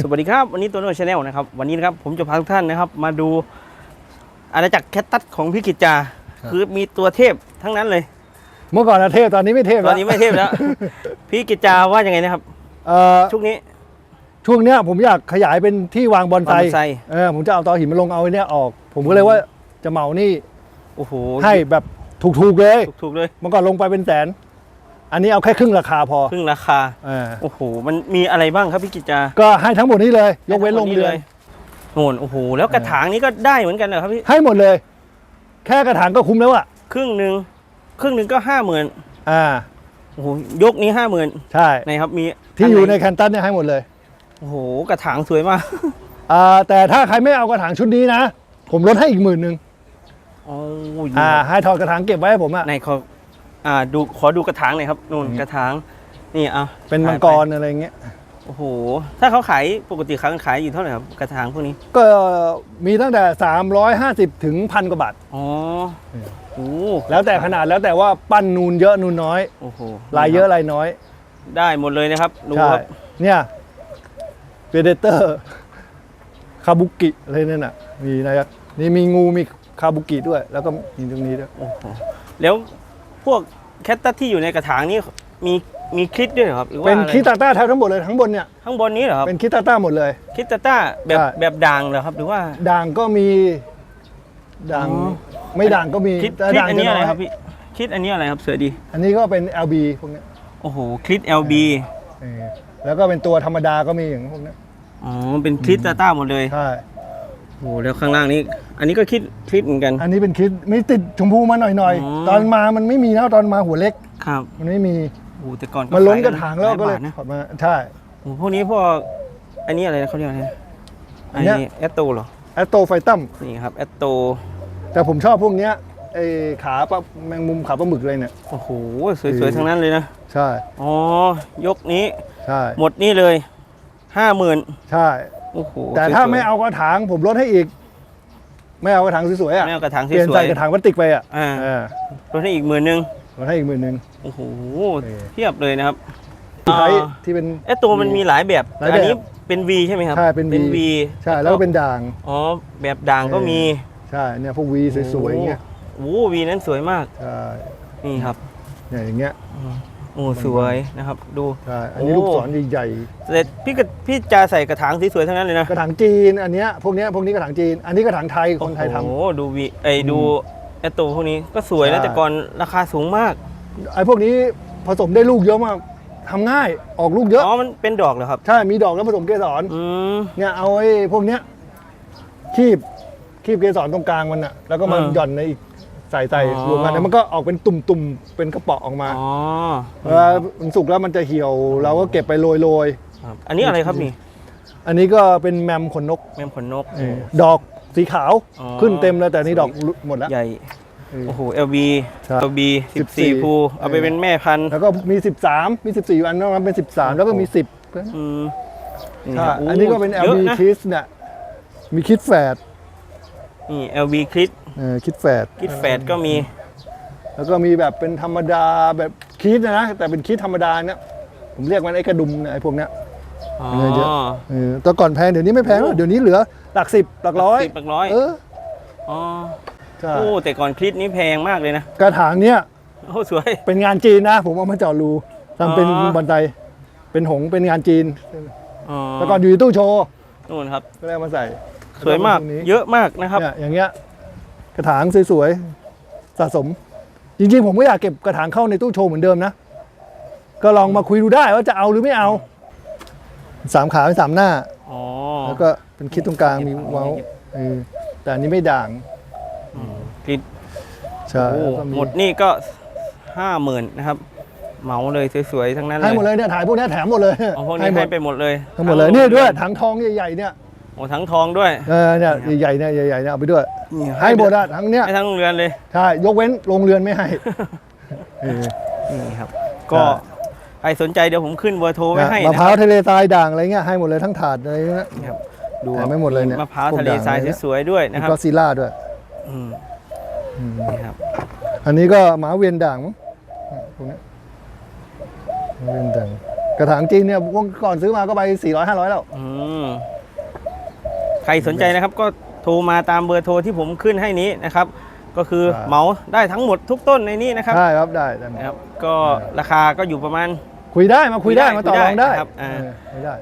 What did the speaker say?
สวัสดีครับ วันนี้ตัวโน้ตชาแนลนะครับ วันนี้นะครับผมจะพาทุกท่านนะครับ มาดูอาณาจักรแคตตัสของพี่กิจจา คือมีตัวเทพทั้งนั้นเลย เมื่อก่อนนะเทพตอนนี้ไม่เทพตแล้อวนนี้ไม่เทพแล้ว พี่กิจจาว่ายังไงนะครับเอ่อช่วงนี้ ช่วงเนี้ยผมอยากขยายเป็นที่วางบอลไซบอนไซเออผมจะเอาตอหินมาลงเอาไอ้เนี่ยออก ผมก็เลยว่าจะเหมานี่โอ้โหให้แบบถูกๆเลย ถูกๆเลย เมื่อก่อนลงไปเป็นแสน อันนี้เอาแค่ครึ่งราคาพอครึ่งราคาเออโอ้โหมันมีอะไรบ้างครับพี่กิจจาก็ให้ทั้งหมดนี้เลย ยกเว้นลงเรือนโน่นโอ้โหแล้วกระถางนี้ก็ได้เหมือนกันเหรอครับพี่ให้หมดเลย แค่กระถางก็คุ้มแล้วอะครึ่งหนึ่งครึ่งหนึ่งก็ห้าหมื่นอ่าโอ้โหยกนี้ห้าหมื่นใช่นะครับมีที่อยู่ในไหแคนตันเนี่ยให้หมดเลยโอ้โหกระถางสวยมากอ่าแต่ถ้าใครไม่เอากระถางชุดนี้นะ ผมลดให้อีกหมื่นหนึ่งโอ้ยอ่าให้ถอดกระถางเก็บไว้ให้ผมอะไหนขอ อ่าดูขอดูกระถางหน่อยครับนู่นกระถางนี่อะเป็นมังกรอะไรเงี้ยโอ้โหถ้าเขาขายปกติเขาขายอยู่เท่าไหร่ครับกระถางพวกนี้ ก็มีตั้งแต่ 350 ถึงพันกว่าบาทอ๋ออืมโอ้แล้วแต่ขนาดแล้วแต่ว่าปั้นนูนเยอะนูนน้อยโอ้โหลายเยอะลายน้อย ได้หมดเลยนะครับดูใช่ครับเนี่ยเ e เดเตอร์คาบุกิอะไรนั่นน่ะมีนะครับนี่มีงูมีคาบุกิด้วย แล้วก็มีตรงนี้ด้วยโอ้โหแล้วพวก แคตตัสที่อยู่ในกระถางนี่มีมีคลิปด้วยเหรอครับหรือว่าเป็นอะไรคิตาต้าแทบทั้งหมดเลยทั้งบนเนี่ยข้างบนนี้เหรอครับเป็นคิตาต้าหมดเลยคิดตาต้าแบบใช่ แบบด่างเหรอครับ หรือว่า ด่างก็มีด่างอ๋อ ไม่ด่างก็มีคิดแต่คิดด่างอันจะนี้อะไรน้อยครับพี่คิดอันนี้อะไรครับเสือดี อันนี้ก็เป็น LB พวกเนี้ยโอ้โหคลิป LB เออแล้วก็เป็นตัวธรรมดาก็มีอย่างพวกเนี้ยอ๋อเป็นคลิปตาต้าหมดเลย ใช่ โอ้โหแล้วข้างล่างนี้ อันนี้ก็คิดคลิปเหมือนกัน อันนี้เป็นคิดมีติดชมพูมาหน่อยอ๋อ ๆ ตอนมามันไม่มีนะตอนมาหัวเล็ก ครับมันไม่มีโอ้โหแต่ก่อนมันล้นขายกระถางแล้วก็เลยหาบาทนะถอดมาใช่ โอ้โหพวกนี้พวกอันนี้อะไรนะเขาเรียกอะไรนะอัอันนเนี้ย นี้แอตโตเหรอแอตโตไฟตัมนี่ครับแอตโตแต่ผมชอบพวกเนี้ยไอ้ขาปลาแมงมุมขาปลาหมึกเลยเนี่ย โอ้โหสวยๆทั้งนั้นเลยนะใช่ อ๋อยกนี้ ใช่ หมดนี่เลยห้าหมื่นใช่ โอ้โหแต่ถ้าสวยๆไม่เอากระถางผมลดให้อีก ไม่เอากระถางสวยๆอะไม่เอากระถางเปลี่ยนสวใส่ยกระถางพลาสติกไปอะๆอ่าเออลดให้อีกหมื่นหนึ่งลดให้อีกหมื่นหนึ่งโอ้โหเออเทียบเลยนะครับที่ใช้อ่าที่เป็นแอตโตมันมีหลายแบบหลายแบบอันนี้เป็น V ใช่ไหมครับใช่เป็น V เป็น V ใช่แล้วก็เป็นด่างอ๋อแบบด่างก็มีใช่เนี่ยพวกวีสวยๆอย่างเงี้ยโอ้โหวีนั้นสวยมากใช่นี่ครับเนี่ยอย่างเงี้ย โอ้สวยนะครับ ดูใช่อันนี้โอ้ลูกศรใหญ่เสร็จพี่ก็พี่จะใส่กระถางสวยๆทั้งนั้นเลยนะๆกระถางจีนอันเนี้ยพวกเนี้ยพวกนี้กระถางจีน อันนี้กระถางไทยคนไทยทำโอ้โหดูวีไอ้ยดูแอตโตพวกนี้ก็สวยนะใช่แต่ก่อนราคาสูงมากไอ้พวกนี้ผสมได้ลูกเยอะมากทำง่ายออกลูกเยอะอ๋อมันเป็นดอกเหรอครับใช่มีดอกแล้วผสมเกสรอืมเนี่ยเอาไอ้พวกเนี้ยคีบคีบเกสรตรงกลางมันอะแล้วก็มาเออหย่อนในอีก ใส่ใส่อ๋อ รวมกันแล้วมันก็ออกเป็นตุ่มๆเป็นกระเป๋อออกมาอ๋อเวลามันสุกแล้วมันจะเหี่ยวเราก็เก็บไปโรยครับอันนี้อะไรครับนี่ๆอันนี้ก็เป็นแมมขนนกแมมขนนกเออดอกสีขาวอ๋อ ขึ้นเต็มแล้วแต่นี่ดอกหมดแล้ว ใหญ่เออโอ้โห LB ใช่ LB 14 14ภูเอาไปเป็นแม่พันธุ์แล้วก็มี 13 มี 14อยู่อันนอกนั้นเป็น 13 แล้วก็มี 10อืมใช่ครับโอันนี้ก็เป็นเย LB อะนะคิสเนี่ยมีคิดแฝดนี่ LB คลิป เออคิดแฝดคิดแฟดก็มี แล้วก็มีแบบเป็นธรรมดาแบบคิดนะนะแต่เป็นคิดธรรมดาเนี่ยผมเรียกมันไอ้กระดุมเนี่ยไอ้พวกเนี้ยอ๋อเงินเยอะเออแต่ก่อนแพงเดี๋ยวนี้ไม่แพงแล้วโอ้เดี๋ยวนี้เหลือหลักสิบหลักร้อยสิบหลักร้อยเอออ๋อใช่โอ้แต่ก่อนคลิปนี้แพงมากเลยนะกระถางเนี่ยโอ้สวย เป็นงานจีนนะ ผมเอามาเจาะรูทำเป็นอ๋อบันไดเป็นหงส์เป็นงานจีนอ๋อแต่ก่อนอยู่ในตู้โชว์นู่นครับก็เลยเอามาใส่สวยมากตรงนี้เยอะมากนะครับเนี่ยอย่างเงี้ย กระถางสวยๆสะสม จริงๆ ผมก็อยากเก็บกระถางเข้าในตู้โชว์เหมือนเดิมนะ ก็ลองมาคุยดูได้ว่าจะเอาหรือไม่เอาสามขาเป็นสามหน้าอ๋อแล้วก็เป็นคิดตรงกลางมีเว้าเออแต่อันนี้ไม่ด่างคลิปใช่โอ้แล้วก็หมดนี่ก็ห้าหมื่นนะครับเหมาเลยสวยๆทั้งนั้นเลยให้หมดเลยเนี่ยถ่ายพวกเนี้ยแถมหมดเลยเอาพวกนี้ให้หมให้ดไปหมดเลยทั้งหมดเลยเนี่ยด้วยถังทองใหญ่ๆเนี่ย โอ้ทั้งทองด้วย เออเนี่ยใหญ่ๆเนี่ยใหญ่ๆเนี่ยเอาไปด้วยนี่ให้หมดอะทั้งเนี้ยให้ทั้งโรงเรือนเลย ใช่ยกเว้นโรงเรือนไม่ให้เออ นี่ครับ ก็ใครสนใจเดี๋ยวผมขึ้นเบอร์โทรไว้ให้มะนะพคร้าวรับทะเลทรายด่างอะไรเงี้ยให้หมดเลยทั้งถาดอะไรเงี้ยนี่ครับดูแถมไม่หมดเลยเนี่ยมะพร้าวพวกทะเลทรายด่างอะไรเนี่ย สวยๆด้วยมีนะครับก็อดซิลล่าด้วยอืมอืมนี่ครับอัอันนี้ก็หมาเวียนด่างมั้งพวกเนี้ยหมาเวียนด่างกระระถางจริงเนี่ยพวกก่อนซื้อมาก็ไป400 500แล้วอืม ใครสนใจนะครับก็โทรมาตามเบอร์โทรที่ผมขึ้นให้นี้นะครับ ก็คือครับเหมาได้ทั้งหมดทุกต้นในนี้นะครับได้ครับได้ได้หมดนะครับ ก็ได้ราคาก็อยู่ประมาณคุยได้มาคุยได้คุยได้มาต่อรองได้คุยได้นะครับอ่าเออคุยได้